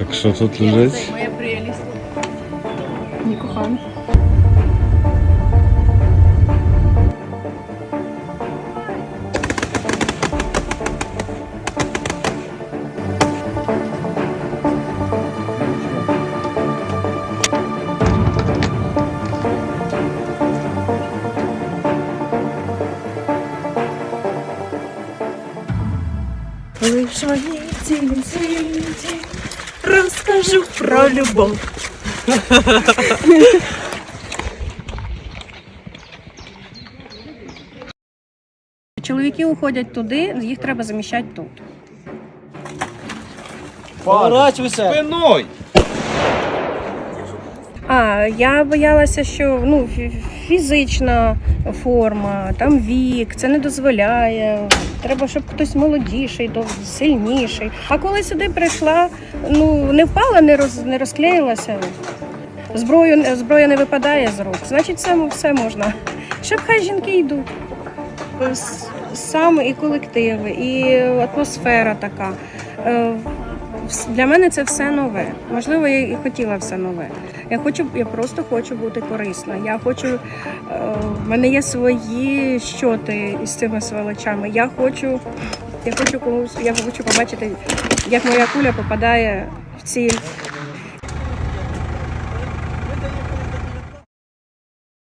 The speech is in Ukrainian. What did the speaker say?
Так що тут лежить? Моя прелість. Мій коханий. Лиш мені цілім світі Розкажу про любов. Чоловіки уходять туди, їх треба заміщати тут. Поворачуйся! Спиною! А я боялася, що ну фізична форма, там вік, це не дозволяє. Треба, щоб хтось молодіший, сильніший. А коли сюди прийшла, ну не впала, не роз не розклеїлася. Зброю зброя не випадає з рук. Значить, це все можна. Щоб хай жінки йдуть. С- Саме і колективи, і атмосфера така. Для мене це все нове. Можливо, я і хотіла все нове. Я хочу, я просто хочу бути корисна. Я хочу, е, в мене є свої щоти із цими сволочами. Я хочу, я хочу комусь, я хочу побачити, як моя куля попадає в ціль.